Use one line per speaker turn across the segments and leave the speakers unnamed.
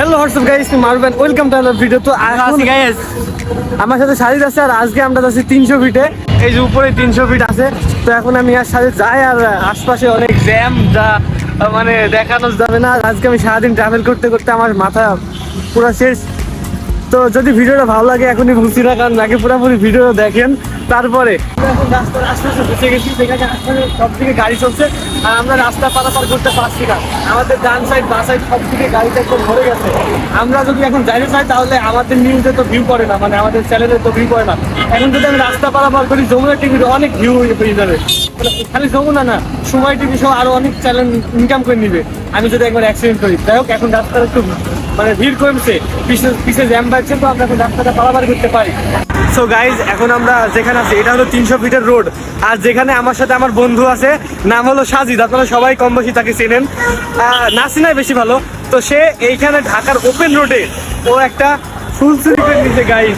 Hello WhatsApp guys মারবেন welcome to our video তো এখন আমার সাথে সাজিদ আছে আর আজকে আমরা যাচ্ছি তিনশো ফিটে এই যে উপরে তিনশো ফিট আছে। তো এখন আমি আর সাজিদ যাই আর আশপাশে অনেক জ্যাম যা মানে দেখানো যাবে না। আজকে আমি সারাদিন ট্রাভেল করতে করতে আমার মাথা পুরো শেষ। তো যদি ভিডিওটা ভালো লাগে, এখনই বুঝছি না, কারণ আগে পুরোপুরি ভিডিও দেখেন। তারপরে এখন রাস্তার গেছি আশপাশে সব গাড়ি চলছে, আর আমরা রাস্তা পারাপার করতে পারছি না। আমাদের ডান সাইড বা সাইড সব গাড়িটা ভরে গেছে। আমরা যদি এখন চাই, তাহলে আমাদের নিউজে তো ভিউ না মানে আমাদের তো ভিউ না। এখন যদি আমি রাস্তা পারাপার করি অনেক ভিউ হয়ে যাবে। খালি যমুনা না সময় টিভি সহ আরও অনেক চ্যানেল ইনকাম করে নিবে। আমি যদি একবার অ্যাক্সিডেন্ট করি, যাই হোক, এখন রাস্তাটা একটু মানে ভিড় কমছে। পিছনে জ্যাম বাড়ছে তো আমরা এখন রাস্তাটা পারাপার করতে পারি। সো গাইজ এখন আমরা যেখানে আছি এটা হলো তিনশো ফিটের রোড। আর যেখানে আমার সাথে আমার বন্ধু আছে নাম হলো সাজিদ। আপনারা সবাই কম বেশি তাকে চেনেন। আহ, না বেশি ভালো। তো সে এইখানে ঢাকার ওপেন রোডে ও একটা ফুল চুরি নিচে গাইজ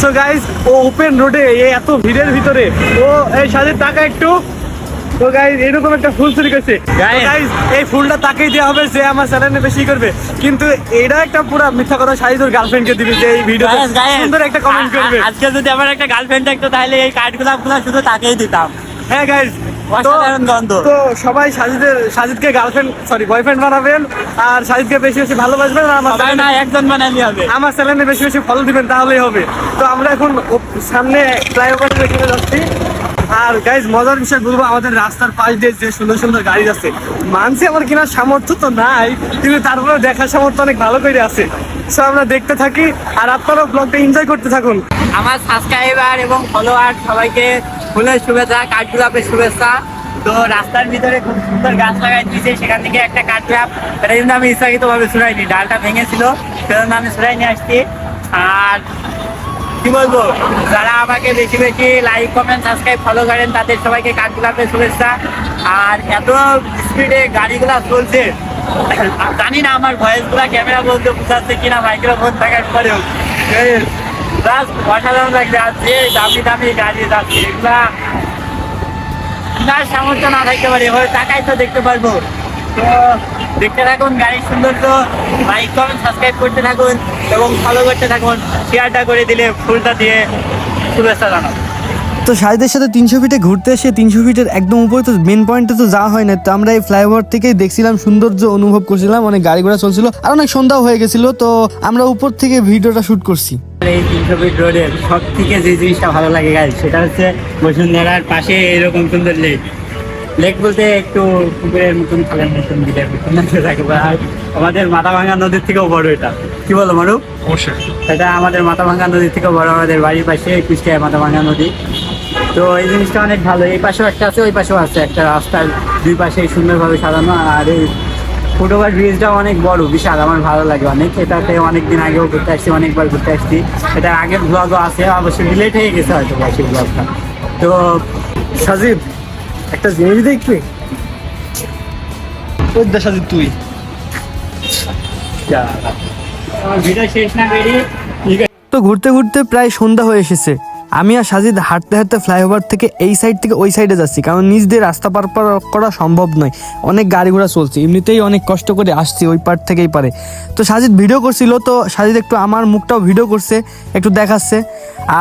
সো গাইজ ও ওপেন রোডে এত ভিড়ের ভিতরে ও এই সাজিদ টাকা একটু। তো গাইজ এরকম একটা ফুল চুরি করছে. গাইজ এই ফুলটা তাকেই দেওয়া হবে যে আমার চ্যানেলে বেশি করবে। কিন্তু এটা একটা পুরো মিথ্যা কথা সাজিদুর গার্লফ্রেন্ডকে দিবে যে এই
guys,
সুন্দর একটা কমেন্ট করবে।
আজকে যদি আমার একটা গার্লফ্রেন্ড থাকতো তাহলে এই কার্ডগুলা শুধু তাকেই দিতাম।
হ্যাঁ গাইজ তো সবাই সাজিদের সাজিদকে গার্লফ্রেন্ড সরি বয়ফ্রেন্ড বানাবেন আর সাজিদকে বেশি বেশি ভালোবাসবেন আর আমার
না একজন বানালি হবে।
আমার চ্যানেলে বেশি বেশি ফলো দিবেন তাহলেই হবে। তো আমরা এখন সামনে ফ্লাইওভারের এখানে যাচ্ছি। আর গাইজ মজার বিষয় বলব, আমাদের রাস্তার পাশ দিয়ে যে সুন্দর সুন্দর গাড়ি আছে, মানছি আমার কেনার সামর্থ্য তো নাই, কিন্তু তারপরে দেখার সামর্থ্য অনেক ভালো করে আছে। সো আমরা দেখতে থাকি, আর আপনারাও ব্লগটা এনজয় করতে থাকুন।
আমার সাবস্ক্রাইবার এবং ফলোয়ার সবাইকে ফুলের শুভেচ্ছা, কাঠগোলাপের শুভেচ্ছা। তো রাস্তার ভিতরে খুব সুন্দর গাছ লাগাই দিয়েছে, সেখান থেকে একটা কাঠগোলাপ, এটা কিন্তু আমি ইচ্ছাকৃত ভাবে ছুড়াইনি, ডালটা ভেঙেছিল, সেজন্য আমি ছুড়াই নিয়ে আসছি। আর কি বলব? যারা আমাকে বেশি বেশি লাইক কমেন্ট সাবস্ক্রাইব ফলো করেন, তাদের সবাইকে কাঠ গোলাপের শুভেচ্ছা। আর এত স্পিডে গাড়িগুলা চলছে জানি না আমার ভয়েসগুলা ক্যামেরা বলতে বোঝাচ্ছে কিনা মাইক্রোফোন থাকার পরেও। অসাধারণ লাগছে। আর যে দামি দামি গাড়ি যাচ্ছে, এগুলা না সামর্থ্য না থাকতে পারে। এভাবে টাকাই তো দেখতে পারব। তো দেখতে থাকুন গাড়ির সৌন্দর্য লাইক কমেন্ট সাবস্ক্রাইব করতে থাকুন এবং ফলো করতে থাকুন। শেয়ারটা করে দিলে ফুলটা দিয়ে শুভেচ্ছা জানাব।
তো সাহিদের সাথে তিনশো ফিটে ঘুরতে এসে তিনশো ফিটের একদম উপরে তো মেন পয়েন্টে তো যাওয়া হয় না তো আমরা এই ফ্লাইওভার থেকেই দেখছিলাম সৌন্দর্য অনুভব করছিলাম অনেক গাড়ি ঘোড়া চলছিল আর অনেক সন্ধ্যাও হয়ে গেছিল তো আমরা উপর থেকে ভিডিওটা শুট করছি।
এই তিনশো ফিট রোডের সব থেকে যে জিনিসটা ভালো লাগে গাড়ি সেটা হচ্ছে বসুন্ধরার পাশে এরকম সুন্দর লেক লেক বলতে একটু পুকুরের মতন খালের মতন বিলের মতন থাকে আর আমাদের মাথা ভাঙা নদীর থেকেও বড় এটা। কি বলো মারু
অবশ্যই।
এটা আমাদের মাথা ভাঙা নদীর থেকেও বড় আমাদের বাড়ির পাশে কুষ্টিয়ায় মাথা ভাঙা নদী। তো এই জিনিসটা অনেক ভালো। এই পাশেও একটা আছে ওই পাশেও আছে একটা রাস্তার দুই পাশে সুন্দরভাবে সাজানো। আর এই ফুটওভার ব্রিজটা অনেক বড় বিশাল। আমার ভালো লাগে অনেক। এটাতে অনেক দিন আগেও ঘুরতে আসছি অনেকবার ঘুরতে আসছি। এটা আগের ব্লগও আছে অবশ্যই ডিলেট হয়ে গেছে হয়তো সেই ব্লগটা তো
সাজিদ একটা জিনিস দেখবি? ওই দেশা দিন তুই।
ভিডিও শেষ না বেরিয়ে
তো ঘুরতে ঘুরতে প্রায় সন্ধ্যা হয়ে এসেছে। আমি আর সাজিদ হাঁটতে হাঁটতে ফ্লাইওভার থেকে এই সাইড থেকে ওই সাইডে যাচ্ছি, কারণ নিজ দিয়ে রাস্তা পার পার করা সম্ভব নয়। অনেক গাড়ি ঘোড়া চলছে, এমনিতেই অনেক কষ্ট করে আসছি ওই পার থেকেই পারে। তো সাজিদ ভিডিও করছিল, তো সাজিদ একটু আমার মুখটাও ভিডিও করছে, একটু দেখাচ্ছে।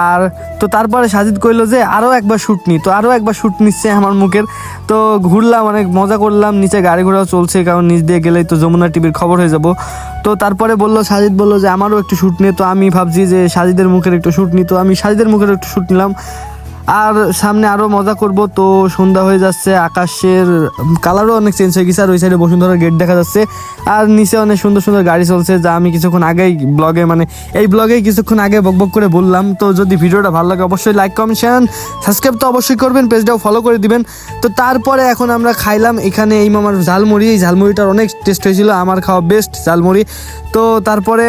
আর তো তারপরে সাজিদ কইলো যে আরও একবার শ্যুট নি। তো আরও একবার শ্যুট নিচ্ছে আমার মুখের। তো ঘুরলাম, অনেক মজা করলাম, নিচে গাড়ি ঘোড়াও চলছে, কারণ নিচ দিয়ে গেলেই তো যমুনা টিভির খবর হয়ে যাব। তো তারপরে বলল, সাজিদ বলল যে, আমারও একটু শ্যুট নিয়ে তো আমি ভাবছি যে, সাজিদের মুখের একটু শ্যুট নিই তো আমি সাজিদের মুখের একটু শ্যুট নিলাম। আর সামনে আরও মজা করব। তো সন্ধ্যা হয়ে যাচ্ছে, আকাশের কালারও অনেক চেঞ্জ হয়ে গেছে, আর ওই সাইডে বসুন্ধরা গেট দেখা যাচ্ছে। আর নিচে অনেক সুন্দর সুন্দর গাড়ি চলছে, যা আমি কিছুক্ষণ আগেই ব্লগে মানে এই ব্লগে কিছুক্ষণ আগে বকবক করে বললাম। তো যদি ভিডিওটা ভালো লাগে, অবশ্যই লাইক কমেন্ট শেয়ার সাবস্ক্রাইব তো অবশ্যই করবেন পেজটাও ফলো করে দিবেন। তো তারপরে এখন আমরা খাইলাম এখানে এই মামার ঝালমুড়ি। এই ঝালমুড়িটার অনেক টেস্ট হয়েছিল, আমার খাওয়া বেস্ট ঝালমুড়ি। তো তারপরে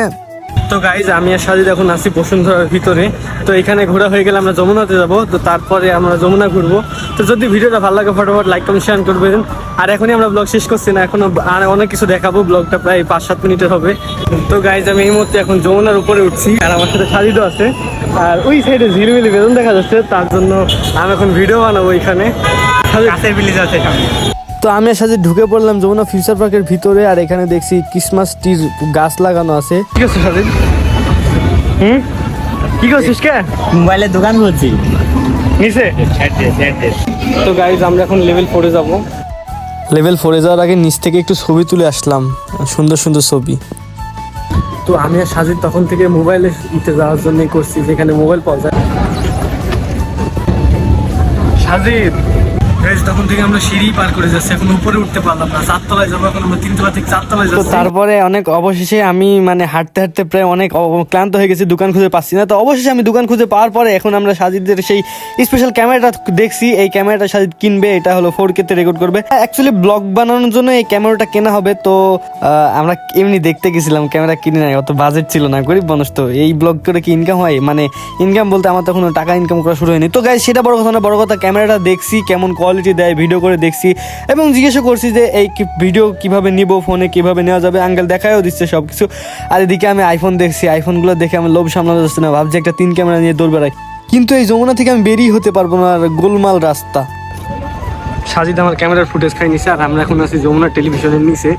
তো গাইজ আমি আর সাজিদ এখন আসি বসুন্ধরার ভিতরে। তো এখানে ঘোরা হয়ে গেলে আমরা যমুনাতে যাব, তো তারপরে আমরা যমুনা ঘুরবো। তো যদি ভিডিওটা ভালো লাগে, ফটোফট লাইক কমেন্ট শেয়ার করবেন। আর এখনই আমরা ব্লগ শেষ করছি না এখনও আর অনেক কিছু দেখাবো। ব্লগটা প্রায় পাঁচ, সাত মিনিটের হবে। তো গাইজ আমি এই মুহূর্তে এখন যমুনার উপরে উঠছি, আর আমার সাথে সাজিদও আছে। আর ওই সাইডে ঝিলমিলি বেদন দেখা যাচ্ছে, তার জন্য আমি এখন ভিডিও বানাবো এখানে।
কাছের ব্রিজ আছে
তো আমি আর সাথে ঢুকে পড়লাম যমুনা ফিউচার পার্কের ভিতরে আর এখানে দেখছি ক্রিসমাস ট্রির গাছ লাগানো আছে।
ঠিক আছে সাজিদ হুম? কি করছিস কে?
মোবাইলের দোকান বলছি
নিচে। তো গাইজ আমরা এখন লেভেল ফোরে যাব।
লেভেল ফোরে যাওয়ার আগে নিচ থেকে একটু ছবি তুলে আসলাম সুন্দর সুন্দর ছবি।
তো আমি আর সাজিদ তখন থেকে মোবাইলে ইতে যাওয়ার জন্যই করছি যেখানে মোবাইল পাওয়া যায়। সাজিদ তখন থেকে আমরা সিঁড়ি পার করে যাচ্ছি এখন উপরে উঠতে পারলাম না চারতলায় যাব এখন আমরা তিনতলা থেকে চারতলায়
তো তারপরে অনেক অবশেষে আমি মানে হাঁটতে হাঁটতে প্রায় অনেক ক্লান্ত হয়ে গেছি দোকান খুঁজে পাচ্ছি না। তো অবশেষে আমি দোকান খুঁজে পাওয়ার পরে এখন আমরা সাজিদের সেই স্পেশাল ক্যামেরাটা দেখছি। এই ক্যামেরাটা সাজিদ কিনবে এটা হলো ফোর কেতে রেকর্ড করবে। অ্যাকচুয়ালি ব্লগ বানানোর জন্য এই ক্যামেরাটা কেনা হবে তো আহ, আমরা এমনি দেখতে গেছিলাম ক্যামেরা কিনে নাই অত বাজেট ছিল না গরিব মানুষ তো। এই ব্লগ করে কি ইনকাম হয়? মানে ইনকাম বলতে আমার তখন টাকা ইনকাম করা শুরু হয়নি। তো গাই সেটা বড় কথা না বড় কথা ক্যামেরাটা দেখছি কেমন কোয়ালিটি দেয় ভিডিও করে দেখছি এবং জিজ্ঞাসা করছি যে এই ভিডিও কীভাবে নিব ফোনে কীভাবে নেওয়া যাবে? আঙ্কেল দেখায়ও দিচ্ছে সব কিছু আর এদিকে আমি আইফোন দেখছি আইফোনগুলো দেখে আমার লোভ সামলানো যাচ্ছে না ভাবছি একটা তিন ক্যামেরা নিয়ে দৌড় বেড়াই। কিন্তু এই যমুনা থেকে আমি বেরিয়ে হতে পারব না আর গোলমাল রাস্তা।
সাজিদ আমার ক্যামেরার ফুটেজ খাই নিছে আর আমরা এখন আছি যমুনা টেলিভিশনের নিচে।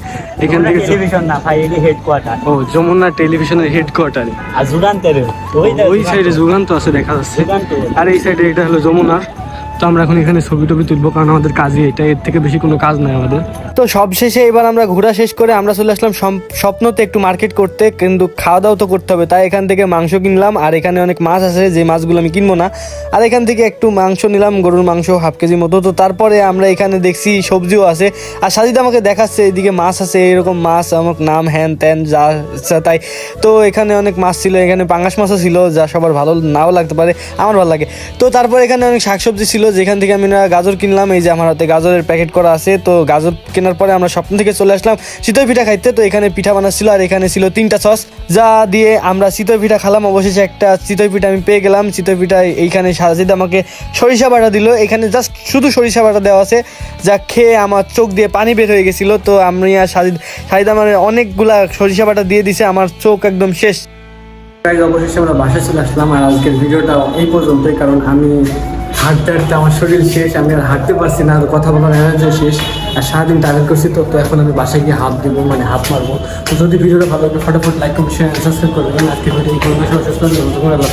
এখান থেকে
টেলিভিশন না ভাই এটি হেডকোয়ার্টার
ও যমুনা টেলিভিশনের হেডকোয়ার্টারে
আর যুগান্তের ওই
ওই সাইডে যুগান্ত আছে দেখা যাচ্ছে। আর এই সাইডে এটা হলো যমুনার তো আমরা এখন এখানে ছবি টবি তুলবো, কারণ আমাদের কাজই এটা এর থেকে বেশি কোনো কাজ নাই আমাদের।
তো সব শেষে এবার আমরা ঘোরা শেষ করে আমরা চলে আসলাম স্বপ্নতে একটু মার্কেট করতে, কিন্তু খাওয়া দাওয়া তো করতে হবে, তাই এখান থেকে মাংস কিনলাম, আর এখানে অনেক মাছ আছে, যে মাছগুলো আমি কিনবো না। আর এখান থেকে একটু মাংস নিলাম, গরুর মাংস হাফ কেজি মতো। তো তারপরে আমরা এখানে দেখছি সবজিও আছে, আর সাজিদ আমাকে দেখাচ্ছে, এদিকে মাছ আছে, এরকম মাছ, আমার নাম হ্যান ত্যান যা তাই। তো এখানে অনেক মাছ ছিল, এখানে পাঙ্গাস মাছও ছিল, যা সবার ভালো নাও লাগতে পারে, আমার ভালো লাগে। তো তারপর এখানে অনেক শাকসবজি ছিল যেখান থেকে আমি গাজর কিনলাম, এই যে আমার হাতে গাজরের প্যাকেট করা আছে, তো গাজর কেনার পরে আমরা স্বপ্ন থেকে চলে আসলাম শীতল পিঠা খাইতে। তো এখানে পিঠা বানাচ্ছিল আর এখানে ছিল তিনটা সস। যা দিয়ে আমরা শীতল পিঠা খেলাম, অবশেষে একটা চিতই পিঠা আমি পেয়ে গেলাম। চিতই পিঠা এইখানে সাজিদ আমাকে সরিষা বাটা দিল। এখানে জাস্ট শুধু সরিষা বাটা দেওয়া আছে, যা খেয়ে আমার চোখ দিয়ে পানি বের হয়ে গেছিল। তো আমি আর সাজিদ সাজিদ আমার অনেকগুলা সরিষা বাটা দিয়ে দিছে, আমার চোখ একদম শেষ।
অবশেষে আমরা বাসায় চলে আসলাম আর আজকের ভিডিওটা এই পর্যন্তই, কারণ আমি হাঁটতে হাঁটতে আমার শরীর শেষ, আমি আর হাঁটতে পারছি না, আর কথা বলার এনার্জি শেষ আর সারাদিন টার্গেট করছি তো তো এখন আমি বাসায় গিয়ে হাত দেবো মানে হাত মারবো তো যদি ভিডিওটা ভালো লাগে, ফটোফট লাইক করুন সাবস্ক্রাইব করবেন আজকে ভিডিও। ধন্যবাদ।